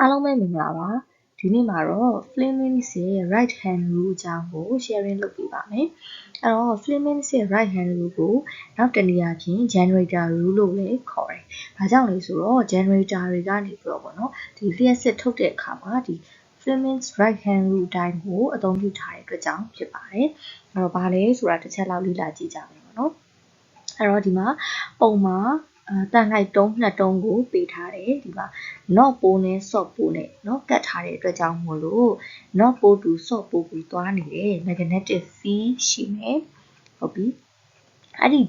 အားလုံးပဲမင်္ဂလာပါဒီနေ့မှာတော့ Flemings ရဲ့ right hand rule အကြောင်းကို sharing လုပ်ပေးပါမယ်အဲ့တော့ Flemings ရဲ့ right hand rule ကိုနောက်တနည်းအားဖြင့် generator rule လို့လည်းခေါ်တယ်။ဘာကြောင့်လဲဆိုတော့ generator တွေကနေပြီးတော့ပေါ့နော်ဒီလျှက်စစ်ထုတ်တဲ့အခါမှာဒီ Flemings right hand rule အတိုင်းကိုအသုံးပြုထားတဲ့အတွက်ကြောင့်ဖြစ်ပါတယ်။အဲ့တော့ဘာလဲဆိုတာတစ်ချက်လောက်လေ့လာကြည့်ကြမယ်ပေါ့နော်။အဲ့တော့ဒီမှာပုံမှာ အာတန်လိုက်တုံးနှစ်တုံးကိုပေးထားတယ်ဒီမှာ not ပိုးနဲ့ soft ပိုးနဲ့เนาะကတ်ထားတဲ့အတွက်ကြောင့်မို့လို့ not ပိုးတူ soft ပိုးကိုသွားနေတဲ့ magnetic field ရှိမယ်ဟုတ်ပြီအဲ့ဒီ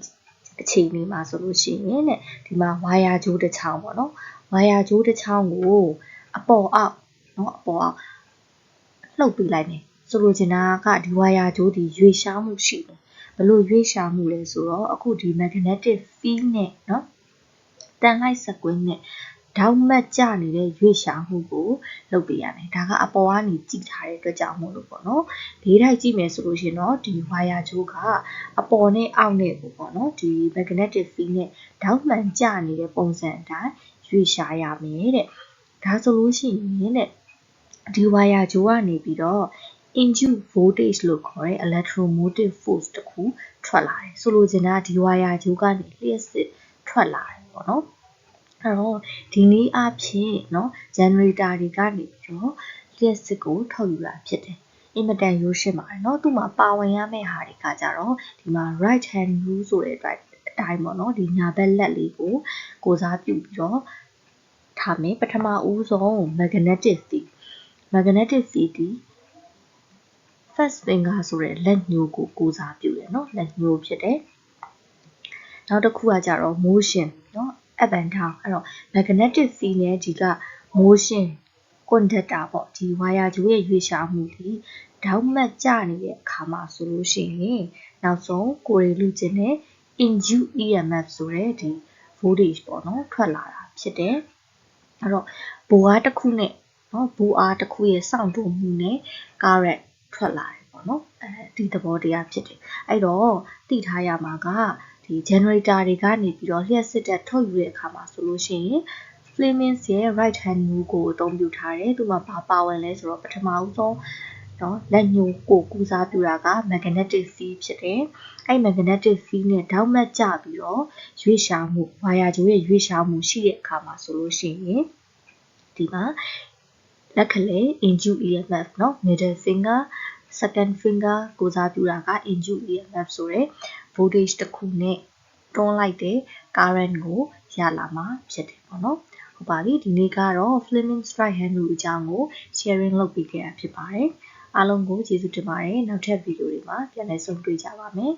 အချိန်လေးမှာဆိုလို့ရှိရင်တဲ့ဒီမှာဝါယာကြိုးတစ်ချောင်းပေါ့နော်ဝါယာကြိုးတစ်ချောင်းကိုအပေါ်အောက်เนาะအပေါ်အောက်လှုပ်ပေးလိုက်မယ်ဆိုလိုချင်တာကဒီဝါယာကြိုးဒီရွေရှားမှုရှိတယ်ဘလို့ရွေးရှာမှုလဲဆိုတော့အခုဒီ magnetic field နဲ့เนาะတ န်လိုက်စကွင်းနဲ့တောက်မတ်ကျနေတဲ့ရွေ့ရှာမှုကိုလုပ်ပေးရမယ်ဒါကအပေါ်ကနေကြည့်ထားတဲ့အတွက်ကြောင့်မို့လို့ပေါ့နော်လေးတိုက်ကြည့်မယ်ဆိုလို့ရှင်တော့ဒီ wire ကြိုးကအပေါ်နဲ့အောက်နဲ့ကိုပေါ့နော်ဒီ magnetic field နဲ့တောက်မှန်ကျနေတဲ့ပုံစံအတိုင်းရွေ့ရှာရမယ်တဲ့ဒါဆိုလို့ရှိရင်တဲ့ဒီ wire ကြိုးကနေပြီးတော့ induced voltage လို့ခေါ်တဲ့ electromotive force တခုထွက်လာတယ်ဆိုလိုချင်တာဒီ wire ကြိုးကနေလျှက်စစ်ထွက်လာတယ်ပေါ့နော် အဲ့တော့ဒီနည်းအားဖြင့်เนาะ generator တွေကနေပြီးတော့လျှက်စစ်ကိုထုတ်ယူတာဖြစ်တယ်အင်မတန်ရိုးရှင်းပါတယ်เนาะသူ့မှာပါဝင်ရမယ့်ဟာတွေကကြတော့ဒီမှာ right hand rule ဆိုတဲ့အတိုင်းအတိုင်းပေါ့เนาะဒီညာဘက်လက်လေးကိုကိုစားပြုပြီးတော့ထားမယ်ပထမဦးဆုံး magnetic field magnetic field ဒီ first finger ဆိုတဲ့လက်ညှိုးကိုကိုစားပြုတယ်เนาะလက်ညှိုးဖြစ်တယ်နောက်တစ်ခုကကြတော့ motion เนาะ up and down အဲ့တော့ magnetic field နဲ့ဒီက motion conductor ပေါ့ဒီ wire ကြိုးရဲ့ရွေ့ရှာမှုဒီတောက်မှတ်ကျနေတဲ့အခါမှာဆိုလို့ရှိရင်နောက်ဆုံးကိုရီလူချင်းနဲ့ induced EMF ဆိုတဲ့ဒီ voltage ပေါ့နော်ထွက်လာတာဖြစ်တယ်အဲ့တော့ဘိုအားတစ်ခုနဲ့နော်ဘိုအားတစ်ခုရဲ့စောင့်တိုးမှုနဲ့ current ထွက်လာတယ်ပေါ့နော်အဲဒီသဘောတရားဖြစ်တယ်အဲ့တော့သိထားရမှာက ဒီ generator တွေကနေပြီးတော့လျှက်စစ်တက်ထုတ်ယူတဲ့အခါမှာဆိုလို့ရှိရင် Flemings ရဲ့ right hand rule ကိုအသုံးပြုထားတယ်။သူကဘာပါဝင်လဲဆိုတော့ပထမဦးဆုံးနော်လက်ညှိုးကိုကူစားပြတာက magnetic field ဖြစ်တယ်။အဲ့ magnetic field နဲ့တောက်မှတ်ကြပြီးတော့ရွေ့ရှာမှုဝါယာကြိုးရဲ့ရွေ့ရှာမှုရှိတဲ့အခါမှာဆိုလို့ရှိရင်ဒီမှာလက်ကလေး induced EMF နော် middle finger second finger ကိုစားပြတာက induced EMF ဆိုတဲ့ voltage တစ်ခုနဲ့တွန်းလိုက်တဲ့ current ကိုရလာမှာဖြစ်တယ်ပေါ့နော်ဟုတ်ပါပြီဒီနေ့ကတော့ Fleming's right hand rule အကြောင်းကို sharing လုပ်ပေးခဲ့တာဖြစ်ပါတယ်အားလုံးကိုကျေးဇူးတင်ပါတယ်နောက်ထပ်ဗီဒီယိုတွေမှာပြန်လည်ဆုံတွေ့ကြပါမယ်